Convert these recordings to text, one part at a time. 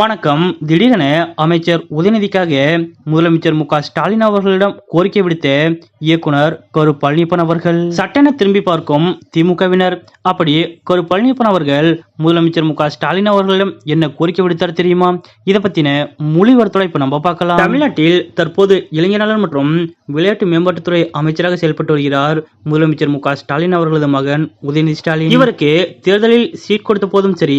வணக்கம். திடீரென அமைச்சர் உதயநிதிக்காக முதலமைச்சர் மு ஸ்டாலின் அவர்களிடம் கோரிக்கை விடுத்த இயக்குனர் கரு பழனியப்பன் அவர்கள். சட்டென திரும்பி பார்க்கும் திமுகவினர். அப்படி கரு பழனியப்பன் அவர்கள் முதலமைச்சர் மு ஸ்டாலின் அவர்களிடம் என்ன கோரிக்கை விடுத்தார் தெரியுமா? இதை பத்தின முழு வரத்தோட இப்ப நம்ம பார்க்கலாம். தமிழ்நாட்டில் தற்போது இளைஞர் நலன் மற்றும் விளையாட்டு மேம்பாட்டுத்துறை அமைச்சராக செயல்பட்டு வருகிறார் முதலமைச்சர் மு ஸ்டாலின் அவர்களது மகன் உதயநிதி ஸ்டாலின். இவருக்கு தேர்தலில் சீட் கொடுத்த போதும் சரி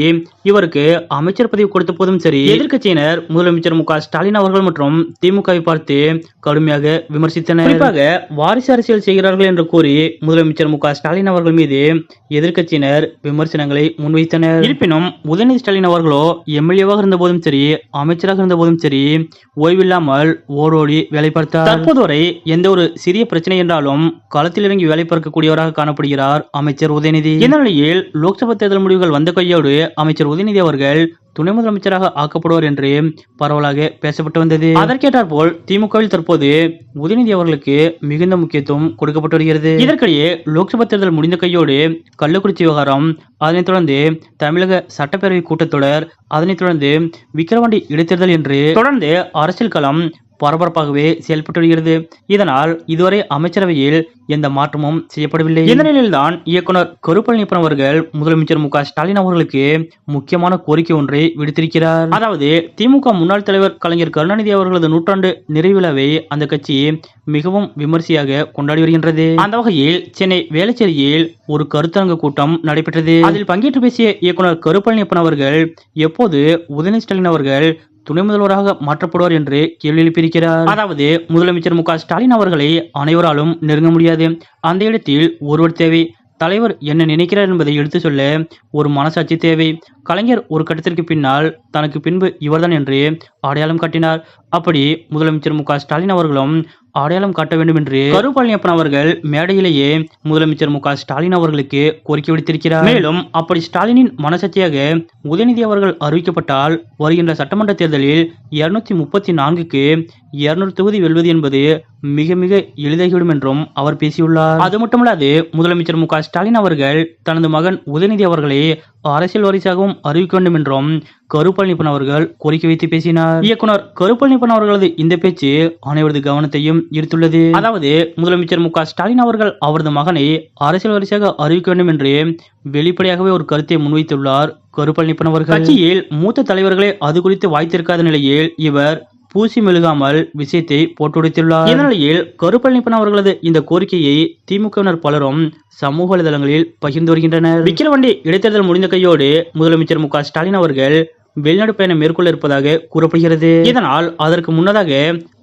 இவருக்கு அமைச்சர் பதவி கொடுத்த போதும் சரி எதிர்க்கட்சியினர் முதலமைச்சர் மு க ஸ்டாலின் அவர்கள் மற்றும் திமுகவை பார்த்து கடுமையாக விமர்சித்தனர். குறிப்பாக வாரிசு அரசியல் செய்கிறார்கள் என்று கூறி முதலமைச்சர் மு க ஸ்டாலின் அவர்கள் மீது எதிர்க்கட்சியினர் விமர்சனங்களை முன்வைத்தனர். இருப்பினும் உதயநிதி ஸ்டாலின் அவர்களோ எம்எல்ஏவாக இருந்த போதும் சரி அமைச்சராக இருந்த போதும் சரி ஓய்வில்லாமல் ஓடோடி வேலை பார்த்தார். தற்போது வரை எந்த ஒரு சிறிய பிரச்சனை என்றாலும் களத்தில் இறங்கி வேலை பார்க்கக்கூடியவராக காணப்படுகிறார் அமைச்சர் உதயநிதி. இந்த நிலையில் லோக்சபா தேர்தல் முடிவுகள் வந்த கையோடு அமைச்சர் உதயநிதி அவர்கள் துணை முதலமைச்சராக ஆக்கப்படுவார் என்று பரவலாக பேசப்பட்டு வந்தது. அதற்கேற்றார் போல் திமுகவில் தற்போது உதயநிதி அவர்களுக்கு மிகுந்த முக்கியத்துவம் கொடுக்கப்பட்டு வருகிறது. இதற்கிடையே லோக்சபா தேர்தல் முடிந்த கையோடு கள்ளக்குறிச்சி விவகாரம் அதனைத் தொடர்ந்து தமிழக சட்டப்பேரவை கூட்டத்தொடர் அதனைத் தொடர்ந்து விக்கிரவாண்டி இடைத்தேர்தல் என்று தொடர்ந்து அரசியல் களம் பரபரப்பாகவே செயல்பட்டு வருகிறது. இதனால் இதுவரை அமைச்சரவையில் எந்த மாற்றமும் செய்யப்படவில்லை. இந்த நிலையில்தான் இயக்குனர் கருப்பழனியப்பன் அவர்கள் முதலமைச்சர் மு க ஸ்டாலின் அவர்களுக்கு முக்கியமான கோரிக்கை ஒன்றை விடுத்திருக்கிறார். அதாவது திமுக முன்னாள் தலைவர் கலைஞர் கருணாநிதி அவர்களது நூற்றாண்டு நிறைவு விழாவை அந்த கட்சி மிகவும் விமர்சையாக கொண்டாடி வருகின்றது. அந்த வகையில் சென்னை வேளச்சேரியில் ஒரு கருத்தரங்கு கூட்டம் நடைபெற்றது. அதில் பங்கேற்று பேசிய இயக்குனர் கருப்பழனியப்பன் அவர்கள் எப்போது உதயநிதி ஸ்டாலின் அவர்கள் துணை முதல்வராக மாற்றப்படுவார் என்று கேள்வி எழுப்பியிருக்கிறார். அதாவது முதலமைச்சர் மு ஸ்டாலின் அவர்களை அனைவராலும் நெருங்க முடியாது. அந்த இடத்தில் ஒருவர் தேவை தலைவர் என்ன நினைக்கிறார் என்பதை எடுத்து சொல்ல ஒரு மனசாட்சி தேவை. கலைஞர் ஒரு கட்டத்திற்கு பின்னால் தனக்கு பின்பு இவர்தான் என்று அடையாளம் காட்டினார். அப்படி முதலமைச்சர் மு ஸ்டாலின் அவர்களும் அடையாளம் காட்ட வேண்டும் என்று கருபழனியப்பன் அவர்கள் மேடையிலேயே முதலமைச்சர் மு ஸ்டாலின் அவர்களுக்கு கோரிக்கை விடுத்திருக்கிறார். மேலும் அப்படி ஸ்டாலினின் மனசக்தியாக உதயநிதி அவர்கள் அறிவிக்கப்பட்டால் வருகின்ற சட்டமன்ற தேர்தலில் இருநூத்தி முப்பத்தி நான்குக்கு இருநூறு தொகுதி வெல்வது என்பது மிக மிக எளிதாகிவிடும் என்றும் அவர் பேசியுள்ளார். அது மட்டுமல்லாது முதலமைச்சர் மு ஸ்டாலின் அவர்கள் தனது மகன் உதயநிதி அவர்களை அரசியல் வாரிசாகவும் அறிவிக்க வேண்டும் என்றும் கருப்பழனிப்பன் அவர்கள் கோரிக்கை வைத்து பேசினார். இயக்குனர் கருப்பழனிப்பன் அவர்களது இந்த பேச்சு அனைவரது கவனத்தையும் ஈர்த்துள்ளது. அதாவது முதலமைச்சர் மு ஸ்டாலின் அவர்கள் அவரது மகனை அரசியல் வாரிசாக அறிவிக்க வேண்டும் என்று வெளிப்படையாகவே ஒரு கருத்தை முன்வைத்துள்ளார் கருப்பழனிப்பன் அவர்கள். கட்சியில் மூத்த தலைவர்களே அது குறித்து வாய்த்திருக்காத நிலையில் இவர் பூசி மெழுகாமல் விஷயத்தை போட்டுடைத்துள்ளார். இந்த நிலையில் கருப்பழனிப்பன் அவர்களது இந்த கோரிக்கையை திமுகவினர் பலரும் சமூக வலைதளங்களில் பகிர்ந்து வருகின்றனர். விக்கிரவாண்டி இடைத்தேர்தல் முடிந்த கையோடு முதலமைச்சர் மு ஸ்டாலின் அவர்கள் வெளிநாடு பயணம் மேற்கொள்ள இருப்பதாக கூறப்படுகிறது. இதனால் அதற்கு முன்னதாக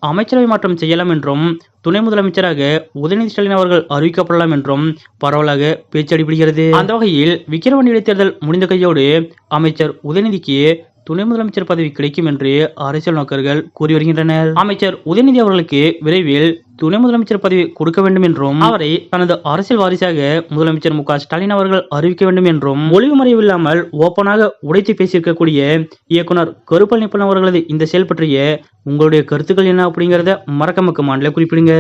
அமைச்சரவை மாற்றம் செய்யலாம் என்றும் துணை முதலமைச்சராக உதயநிதி ஸ்டாலின் அவர்கள் அறிவிக்கப்படலாம் என்றும் பரவலாக பேச்சு அடிபடுகிறது. அந்த வகையில் விக்கிரவாண்டி இடைத்தேர்தல் முடிந்த கையோடு அமைச்சர் உதயநிதிக்கு துணை முதலமைச்சர் பதவி கிடைக்கும் என்று அரசியல் நோக்கர்கள் கூறி வருகின்றனர். அமைச்சர் உதயநிதி அவர்களுக்கு விரைவில் துணை முதலமைச்சர் பதவி கொடுக்க வேண்டும் என்றும் அவரை தனது அரசியல் வாரிசாக முதலமைச்சர் மு ஸ்டாலின் அவர்கள் அறிவிக்க வேண்டும் என்றும் ஒளிவு மறைவில்லாமல் ஓப்பனாக உடைத்து பேசியிருக்கக்கூடிய இயக்குனர் கருப்பழனிப்பன் அவர்களது இந்த செயல் பற்றிய உங்களுடைய கருத்துக்கள் என்ன அப்படிங்கறத மறக்க மக்க மாநில குறிப்பிடுங்க.